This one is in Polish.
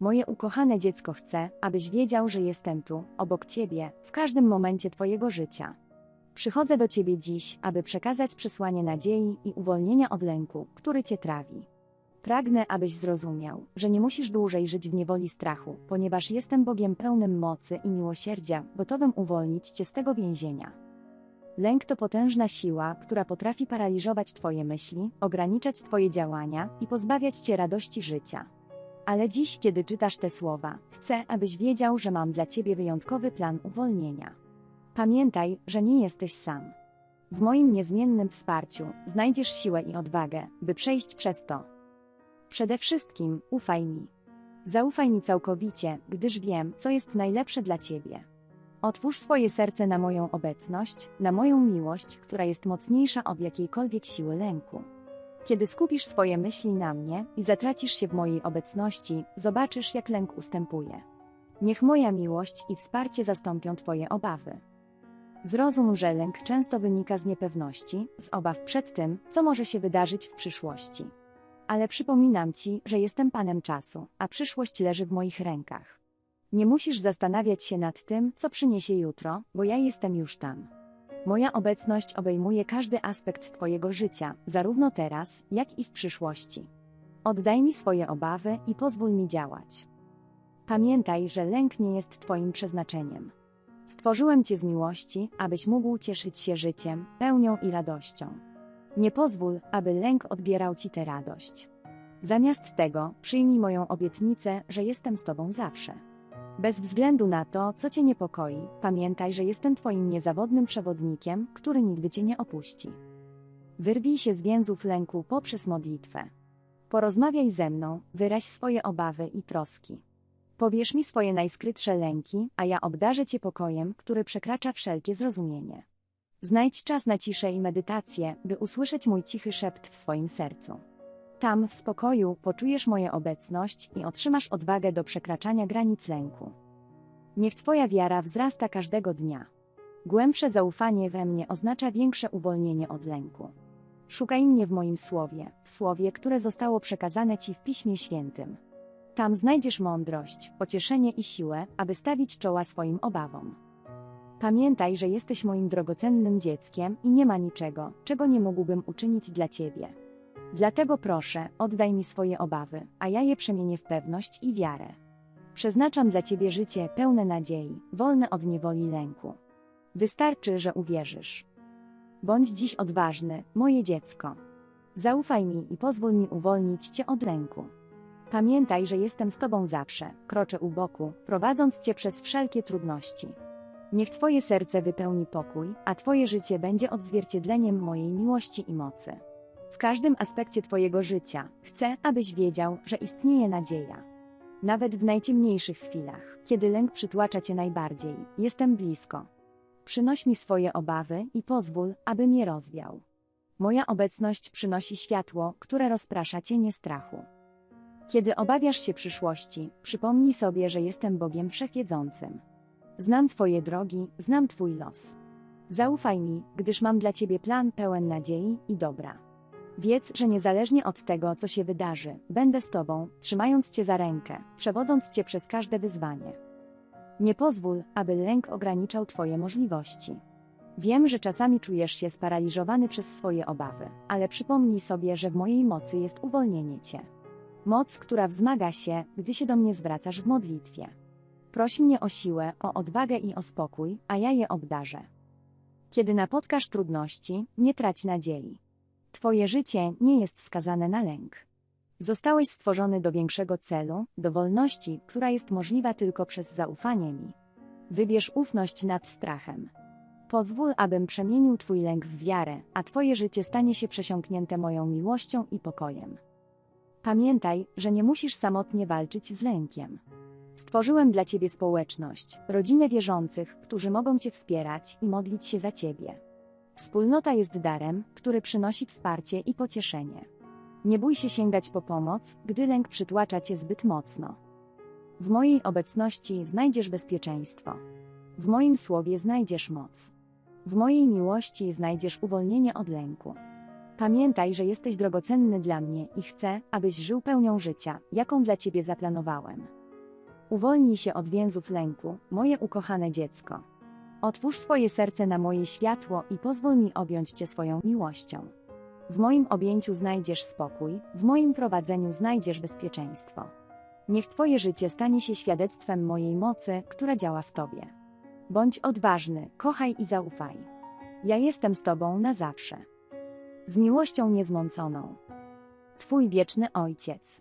Moje ukochane dziecko chce, abyś wiedział, że jestem tu, obok ciebie, w każdym momencie twojego życia. Przychodzę do ciebie dziś, aby przekazać przesłanie nadziei i uwolnienia od lęku, który cię trawi. Pragnę, abyś zrozumiał, że nie musisz dłużej żyć w niewoli strachu, ponieważ jestem Bogiem pełnym mocy i miłosierdzia, gotowym uwolnić cię z tego więzienia. Lęk to potężna siła, która potrafi paraliżować Twoje myśli, ograniczać Twoje działania i pozbawiać Cię radości życia. Ale dziś, kiedy czytasz te słowa, chcę, abyś wiedział, że mam dla Ciebie wyjątkowy plan uwolnienia. Pamiętaj, że nie jesteś sam. W moim niezmiennym wsparciu znajdziesz siłę i odwagę, by przejść przez to. Przede wszystkim ufaj mi. Zaufaj mi całkowicie, gdyż wiem, co jest najlepsze dla Ciebie. Otwórz swoje serce na moją obecność, na moją miłość, która jest mocniejsza od jakiejkolwiek siły lęku. Kiedy skupisz swoje myśli na mnie i zatracisz się w mojej obecności, zobaczysz, jak lęk ustępuje. Niech moja miłość i wsparcie zastąpią Twoje obawy. Zrozum, że lęk często wynika z niepewności, z obaw przed tym, co może się wydarzyć w przyszłości. Ale przypominam Ci, że jestem Panem czasu, a przyszłość leży w moich rękach. Nie musisz zastanawiać się nad tym, co przyniesie jutro, bo ja jestem już tam. Moja obecność obejmuje każdy aspekt Twojego życia, zarówno teraz, jak i w przyszłości. Oddaj mi swoje obawy i pozwól mi działać. Pamiętaj, że lęk nie jest Twoim przeznaczeniem. Stworzyłem Cię z miłości, abyś mógł cieszyć się życiem, pełnią i radością. Nie pozwól, aby lęk odbierał Ci tę radość. Zamiast tego, przyjmij moją obietnicę, że jestem z Tobą zawsze. Bez względu na to, co Cię niepokoi, pamiętaj, że jestem Twoim niezawodnym przewodnikiem, który nigdy Cię nie opuści. Wyrwij się z więzów lęku poprzez modlitwę. Porozmawiaj ze mną, wyraź swoje obawy i troski. Powiesz mi swoje najskrytsze lęki, a ja obdarzę Cię pokojem, który przekracza wszelkie zrozumienie. Znajdź czas na ciszę i medytację, by usłyszeć mój cichy szept w swoim sercu. Tam, w spokoju, poczujesz moją obecność i otrzymasz odwagę do przekraczania granic lęku. Niech Twoja wiara wzrasta każdego dnia. Głębsze zaufanie we mnie oznacza większe uwolnienie od lęku. Szukaj mnie w moim słowie, w słowie, które zostało przekazane Ci w Piśmie Świętym. Tam znajdziesz mądrość, pocieszenie i siłę, aby stawić czoła swoim obawom. Pamiętaj, że jesteś moim drogocennym dzieckiem i nie ma niczego, czego nie mógłbym uczynić dla Ciebie. Dlatego proszę, oddaj mi swoje obawy, a ja je przemienię w pewność i wiarę. Przeznaczam dla Ciebie życie pełne nadziei, wolne od niewoli lęku. Wystarczy, że uwierzysz. Bądź dziś odważny, moje dziecko. Zaufaj mi i pozwól mi uwolnić Cię od lęku. Pamiętaj, że jestem z Tobą zawsze, kroczę u boku, prowadząc Cię przez wszelkie trudności. Niech Twoje serce wypełni pokój, a Twoje życie będzie odzwierciedleniem mojej miłości i mocy. W każdym aspekcie Twojego życia chcę, abyś wiedział, że istnieje nadzieja. Nawet w najciemniejszych chwilach, kiedy lęk przytłacza Cię najbardziej, jestem blisko. Przynoś mi swoje obawy i pozwól, abym je rozwiał. Moja obecność przynosi światło, które rozprasza cienie strachu. Kiedy obawiasz się przyszłości, przypomnij sobie, że jestem Bogiem Wszechwiedzącym. Znam Twoje drogi, znam Twój los. Zaufaj mi, gdyż mam dla Ciebie plan pełen nadziei i dobra. Wiedz, że niezależnie od tego, co się wydarzy, będę z Tobą, trzymając Cię za rękę, przewodząc Cię przez każde wyzwanie. Nie pozwól, aby lęk ograniczał Twoje możliwości. Wiem, że czasami czujesz się sparaliżowany przez swoje obawy, ale przypomnij sobie, że w mojej mocy jest uwolnienie Cię. Moc, która wzmaga się, gdy się do mnie zwracasz w modlitwie. Proś mnie o siłę, o odwagę i o spokój, a ja je obdarzę. Kiedy napotkasz trudności, nie trać nadziei. Twoje życie nie jest skazane na lęk. Zostałeś stworzony do większego celu, do wolności, która jest możliwa tylko przez zaufanie mi. Wybierz ufność nad strachem. Pozwól, abym przemienił Twój lęk w wiarę, a Twoje życie stanie się przesiąknięte moją miłością i pokojem. Pamiętaj, że nie musisz samotnie walczyć z lękiem. Stworzyłem dla Ciebie społeczność, rodzinę wierzących, którzy mogą Cię wspierać i modlić się za Ciebie. Wspólnota jest darem, który przynosi wsparcie i pocieszenie. Nie bój się sięgać po pomoc, gdy lęk przytłacza Cię zbyt mocno. W mojej obecności znajdziesz bezpieczeństwo. W moim słowie znajdziesz moc. W mojej miłości znajdziesz uwolnienie od lęku. Pamiętaj, że jesteś drogocenny dla mnie i chcę, abyś żył pełnią życia, jaką dla Ciebie zaplanowałem. Uwolnij się od więzów lęku, moje ukochane dziecko. Otwórz swoje serce na moje światło i pozwól mi objąć Cię swoją miłością. W moim objęciu znajdziesz spokój, w moim prowadzeniu znajdziesz bezpieczeństwo. Niech Twoje życie stanie się świadectwem mojej mocy, która działa w Tobie. Bądź odważny, kochaj i zaufaj. Ja jestem z Tobą na zawsze. Z miłością niezmąconą. Twój wieczny Ojciec.